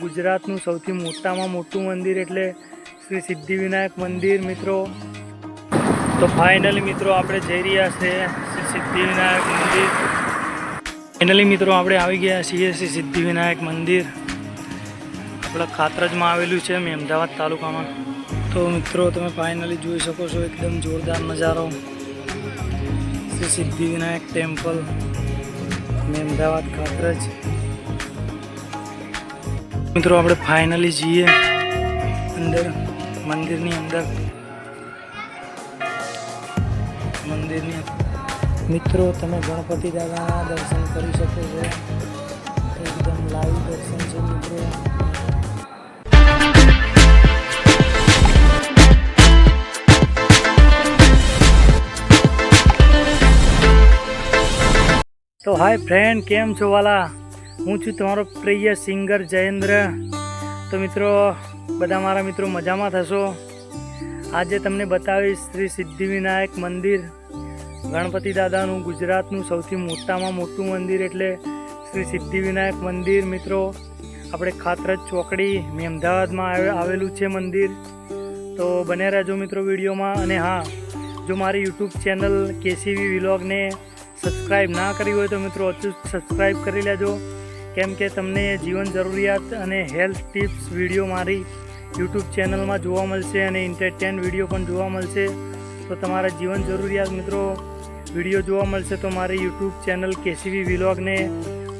ગુજરાતનું સૌથી મોટામાં મોટું મંદિર એટલે શ્રી સિદ્ધિવિનાયક મંદિર, મિત્રો. તો ફાઇનલી મિત્રો, આપણે જઈ રહ્યા છે શ્રી સિદ્ધિવિનાયક મંદિર. ફાઇનલી મિત્રો, આપણે આવી ગયા છીએ શ્રી સિદ્ધિવિનાયક મંદિર. આપણા ખાતરજમાં આવેલું છે મેં અમદાવાદ તાલુકામાં. તો, મિત્રો, તમે ફાઇનલી જોઈ શકો છો એકદમ જોરદાર નજારો. શ્રી સિદ્ધિવિનાયક ટેમ્પલ મેં અમદાવાદ ખાતરજ. મિત્રો, આપણે ફાઇનલી જઈએ. અંદર, મંદિરની અંદર. મંદિરની મિત્રો, તમે ગણપતિ દાદાના દર્શન કરી શકો છો. એકદમ લાઈવ દર્શન છે, મિત્રો. તો હાય ફ્રેન્ડ કેમ છો વાલા? હું છું તમારો પ્રિય સિંગર જયેન્દ્ર. તો મિત્રો, બધા મારા મિત્રો મજામાં થશો? આજે તમને બતાવીશ શ્રી સિદ્ધિવિનાયક મંદિર. ગણપતિ દાદાનું ગુજરાતનું સૌથી મોટામાં મોટું મંદિર એટલે શ્રી સિદ્ધિવિનાયક મંદિર, મિત્રો. આપણે ખાતરજ ચોકડી મેમદાવાદમાં આવેલું છે મંદિર. તો બને રહેજો મિત્રો વિડીયોમાં. અને હા, જો મારી યુટ્યુબ ચેનલ કેસીવી વિલોગને સબસ્ક્રાઈબ ના કરી હોય તો મિત્રો અચૂક સબસ્ક્રાઈબ કરી લેજો. કેમ કે તમને જીવન જરૂરિયાત અને હેલ્થ ટિપ્સ વીડિયો મારી યુટ્યુબ ચેનલમાં જોવા મળશે અને ઇન્ટરટેન વીડિયો પણ જોવા મળશે. તો તમારા જીવન જરૂરિયાત મિત્રો, વીડિયો જોવા મળશે તો મારી યુટ્યુબ ચેનલ કેસીવી વિલોગને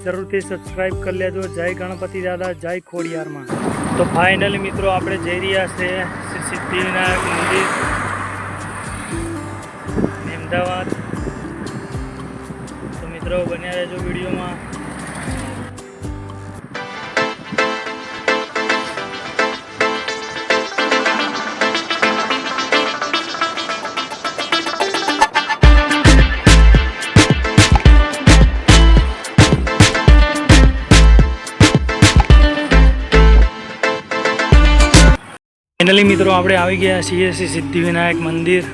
જરૂરથી સબસ્ક્રાઈબ કરી લેજો. જય ગણપતિ દાદા, જય ખોડિયારમાં. તો ફાઇનલી મિત્રો, આપણે જઈ રહ્યા છે શ્રી સિદ્ધિવિનાયક મંદિર. અમદાવાદ. તો મિત્રો, બન્યા રહેજો વિડીયોમાં. ફાઇનલી મિત્રો, આપણે આવી ગયા છીએ શ્રી સિદ્ધિવિનાયક મંદિર.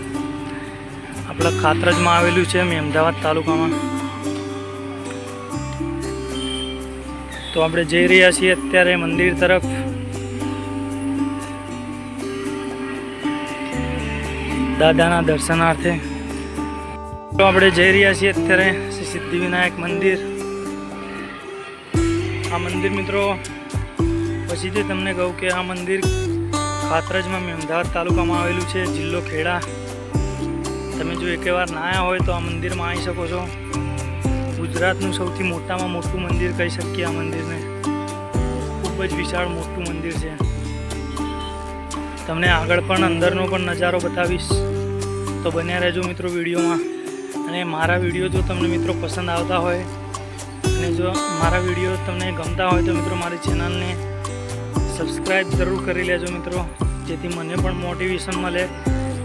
આપણા ખાતરજમાં આવેલું છે અમદાવાદ તાલુકામાં. તો આપણે જઈ રહ્યા છીએ અત્યારે મંદિર તરફ. દાદાના દર્શનાર્થે. તો આપણે જઈ રહ્યા છીએ અત્યારે શ્રી સિદ્ધિવિનાયક મંદિર. આ મંદિર મિત્રો પછીથી તમને કહું કે આ મંદિર ખાતરજમાં મેં અમદાવાદ તાલુકામાં આવેલું છે, જિલ્લો ખેડા. તમે જો એકેવાર ના આવ્યા હોય તો આ મંદિરમાં આવી શકો છો. ગુજરાતનું સૌથી મોટામાં મોટું મંદિર કહી શકીએ આ મંદિરને. ખૂબ જ વિશાળ મોટું મંદિર છે. તમને આગળ પણ અંદરનો પણ નજારો બતાવીશ. તો બન્યા રહેજો મિત્રો વિડીયોમાં. અને મારા વીડિયો જો તમને મિત્રો પસંદ આવતા હોય, અને જો મારા વીડિયો તમને ગમતા હોય તો મિત્રો મારી ચેનલને સબસ્ક્રાઈબ જરૂર કરી લેજો મિત્રો. જેથી મને પણ મોટિવેશન મળે.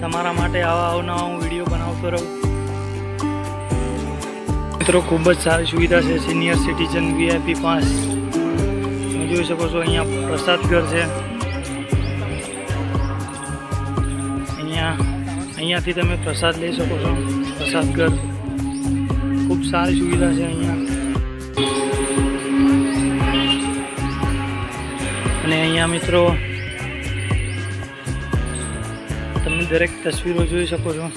તમારા માટે આવા અવનવા હું વીડિયો બનાવતો રહું. મિત્રો, ખૂબ જ સારી સુવિધા છે. સિનિયર સિટીઝન વીઆઈપી પાસ તમે જોઈ શકો છો, અહીંયા પ્રસાદ ઘર છે. અહીંયા, અહીંયાથી તમે પ્રસાદ લઈ શકો છો. પ્રસાદ ઘર ખૂબ સારી સુવિધા છે અહીંયા. અને અહીંયા મિત્રો, તમે દરેક તસવીરો જોઈ શકો છો.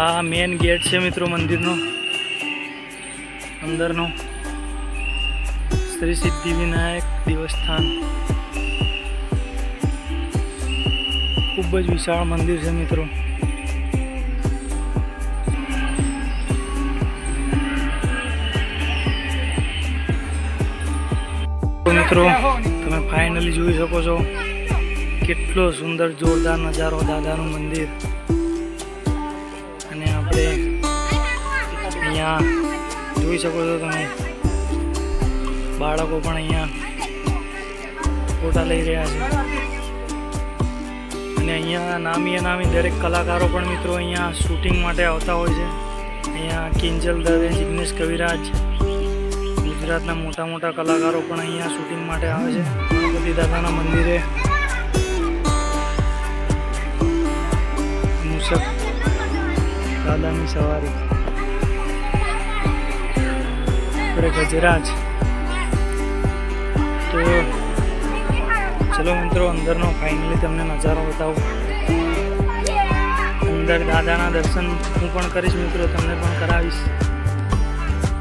આ મેન ગેટ છે મિત્રો મંદિરનો. અંદરનો. શ્રી સિદ્ધિ વિનાયક દેવસ્થાન. ખૂબ જ વિશાળ મંદિર છે મિત્રો. મિત્રો, તમે ફાઇનલી જોઈ શકો છો કેટલો સુંદર, જોરદાર નજારો દાદાનું મંદિર. અને આપણે અહીંયા જોઈ શકો છો તમે, બાળકો પણ અહીંયા ફોટા લઈ રહ્યા છે. અને અહીંયા નામી અનામી દરેક કલાકારો પણ મિત્રો અહીંયા શૂટિંગ માટે આવતા હોય છે. અહીંયા કિંજલ દવે, જિગ્નેશ કવિરાજ ગુજરાતના મોટા મોટા કલાકારો પણ અહીંયા શૂટિંગ માટે આવે છે. ગણપતિ દાદાના મંદિરે મુસક દાદાની સવારી. આપણે ગજરાજ. તો ચલો મિત્રો, અંદરનો ફાઇનલી તમને નજારો બતાવું. અંદર દાદાના દર્શન હું પણ કરીશ મિત્રો, તમને પણ કરાવીશ.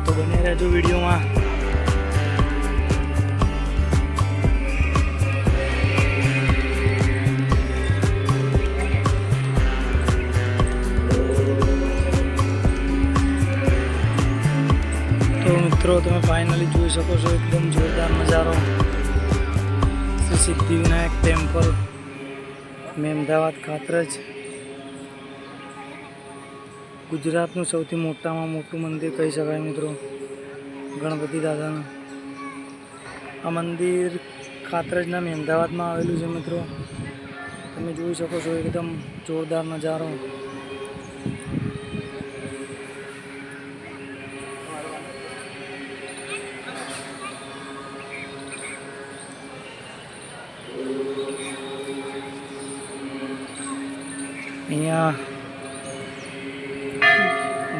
તો બને રહેજો વિડીયોમાં. મિત્રો, તમે ફાઇનલી જોઈ શકો છો એકદમ જોરદાર નજારો. શ્રી સિદ્ધિવિનાયક ટેમ્પલ મહેમદાવાદ ખાતરજ. ગુજરાતનું સૌથી મોટામાં મોટું મંદિર કહી શકાય મિત્રો, ગણપતિ દાદાનું. આ મંદિર ખાતરજના મહેમદાવાદમાં આવેલું છે મિત્રો. તમે જોઈ શકો છો એકદમ જોરદાર નજારો. અહીંયા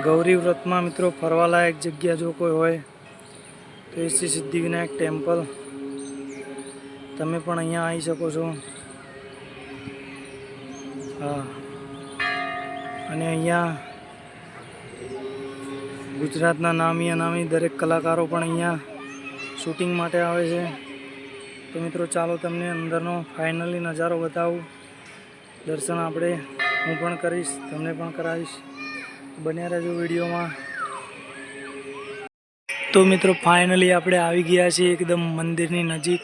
ગૌરી વ્રતમાં મિત્રો ફરવાલાયક જગ્યા જો કોઈ હોય, તો એ શ્રી સિદ્ધિવિનાયક ટેમ્પલ. તમે પણ અહીંયા આવી શકો છો. હા. અને અહીંયા ગુજરાતના નામી અનામી દરેક કલાકારો પણ અહીંયા શૂટિંગ માટે આવે છે. તો મિત્રો ચાલો તમને અંદરનો ફાઇનલી નજારો બતાવું. દર્શન આપણે હું પણ કરીશ, તમને પણ કરાવીશ. બન્યા રહેજો વિડીયોમાં. તો મિત્રો, ફાઇનલી આપણે આવી ગયા છીએ એકદમ મંદિરની નજીક.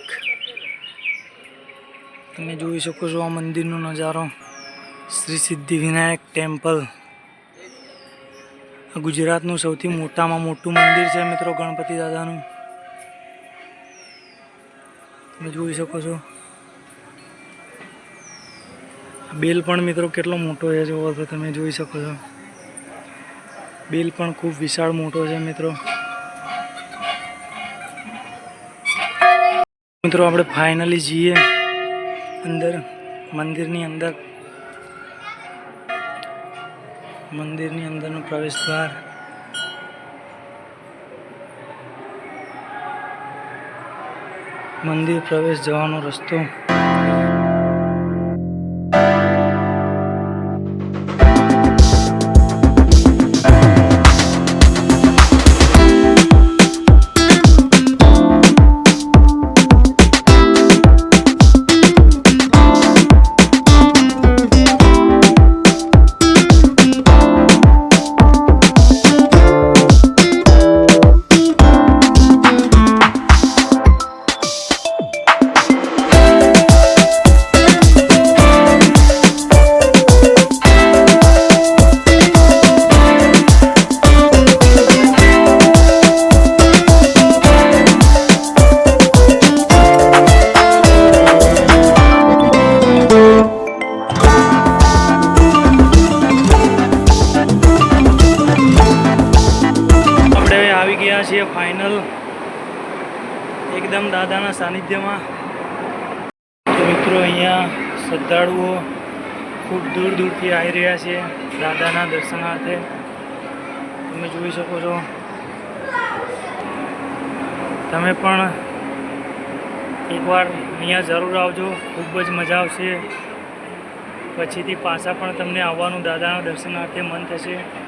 તમે જોઈ શકો છો આ મંદિરનો નજારો. શ્રી સિદ્ધિવિનાયક ટેમ્પલ. ગુજરાતનું સૌથી મોટામાં મોટું મંદિર છે મિત્રો ગણપતિ દાદાનું. તમે જોઈ શકો છો. બેલ પણ મિત્રો કેટલો મોટો છે જોવો તો તમે જોઈ શકો છો. બેલ પણ ખૂબ વિશાળ મોટો છે મિત્રો. મિત્રો આપણે ફાઇનલી જઈએ અંદર, મંદિરની અંદર. મંદિરની અંદરનો પ્રવેશ દ્વાર. મંદિર પ્રવેશ જવાનો રસ્તો. એકદમ સાનિધ્યમાં. તો મિત્રો અહીંયા શ્રદ્ધાળુઓ ખૂબ દૂર દૂરથી આવી રહ્યા છે દાદાના દર્શનાર્થે. તમે જોઈ શકો છો. તમે પણ એકવાર અહીંયા જરૂર આવજો. ખૂબ જ મજા આવશે. પછીથી પાછા પણ તમને આવવાનું દાદાના દર્શનાર્થે મન થશે.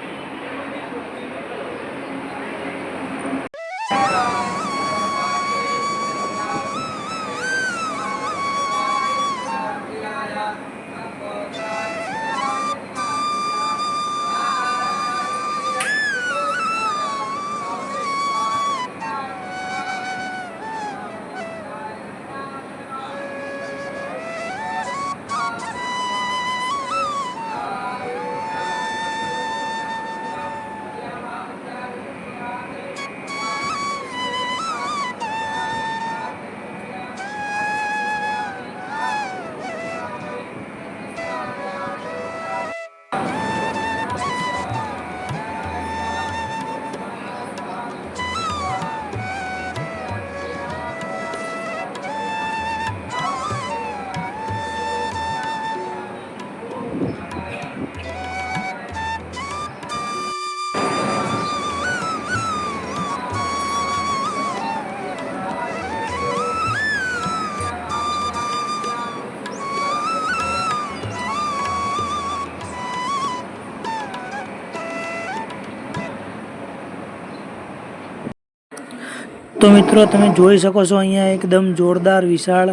તો મિત્રો, તમે જોઈ શકો છો અહીંયા એકદમ જોરદાર, વિશાળ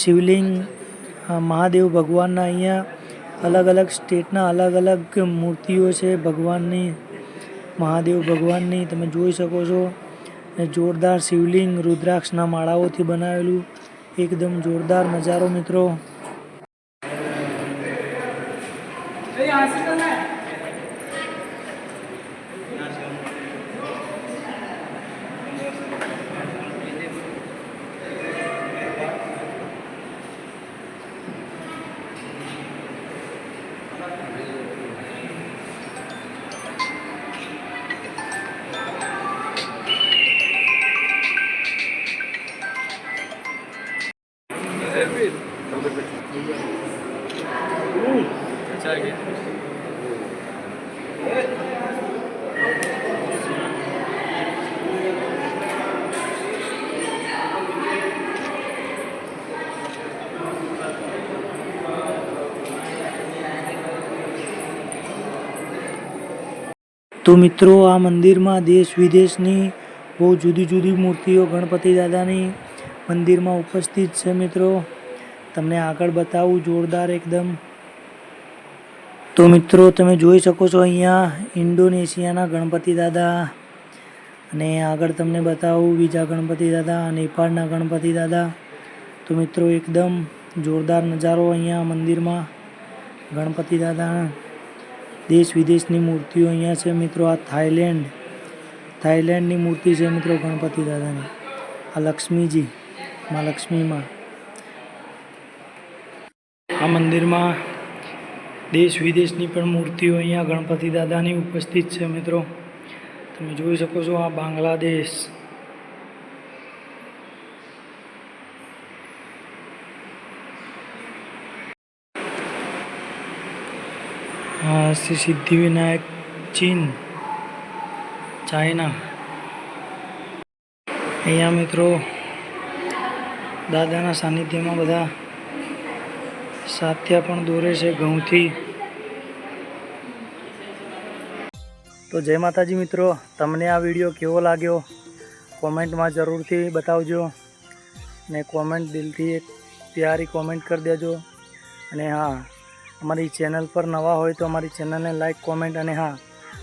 શિવલિંગ મહાદેવ ભગવાનના અહીંયા અલગ અલગ સ્ટેટના અલગ અલગ મૂર્તિઓ છે ભગવાનની, મહાદેવ ભગવાનની. તમે જોઈ શકો છો જોરદાર શિવલિંગ, રુદ્રાક્ષના માળાઓથી બનાવેલું. એકદમ જોરદાર નજારો મિત્રો. તો મિત્રો, આ મંદિરમાં દેશ વિદેશની બહુ જુદી જુદી મૂર્તિઓ, ગણપતિ દાદાની મંદિરમાં ઉપસ્થિત છે મિત્રો. તમને આગળ બતાવું, જોરદાર એકદમ. તો મિત્રો, તમે જોઈ શકો છો અહીંયા ઇન્ડોનેશિયાના ગણપતિ દાદા. અને આગળ તમને બતાવું, બીજા ગણપતિ દાદા, નેપાળના ગણપતિ દાદા. તો મિત્રો, એકદમ જોરદાર નજારો અહીંયા મંદિરમાં ગણપતિ દાદા. દેશ વિદેશની મૂર્તિઓ અહીંયા છે મિત્રો. આ થાઈલેન્ડ થાઈલેન્ડની મૂર્તિ છે મિત્રો ગણપતિ દાદાની. આ લક્ષ્મીજી, મા લક્ષ્મીમાં. આ મંદિરમાં દેશ વિદેશની પણ મૂર્તિઓ અહીંયા ગણપતિ દાદાની ઉપસ્થિત છે મિત્રો. તમે જોઈ શકો છો આ બાંગ્લાદેશ. શ્રી સિદ્ધિવિનાયક, ચીન, ચાઇના. અહીંયા મિત્રો, દાદાના સાનિધ્યમાં બધા સાથિયા પણ દોરે છે ઘઉંથી. તો જય માતાજી મિત્રો, તમને આ વીડિયો કેવો લાગ્યો? કોમેન્ટમાં જરૂરથી બતાવજો ને કોમેન્ટ દિલથી એક પ્યારી કોમેન્ટ કરી દેજો. અને હા અમારી ચેનલ પર નવા હોય તો અમારી ચેનલને લાઇક કોમેન્ટ અને હા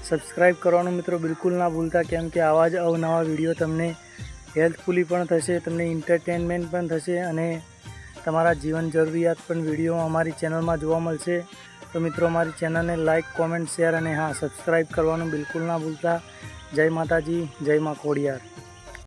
સબસ્ક્રાઈબ કરવાનું મિત્રો બિલકુલ ના ભૂલતા, કેમ કે આવા જ અવનવા વીડિયો તમને હેલ્થફુલી પણ થશે, તમને એન્ટરટેનમેન્ટ પણ થશે અને તમારા જીવન જરૂરિયાત પણ વીડિયો અમારી ચેનલમાં જોવા મળશે. તો મિત્રો અમારી ચેનલને લાઇક કોમેન્ટ શેર અને હા સબસ્ક્રાઈબ કરવાનું બિલકુલ ના ભૂલતા. જય માતાજી, જય મા ખોડિયાર.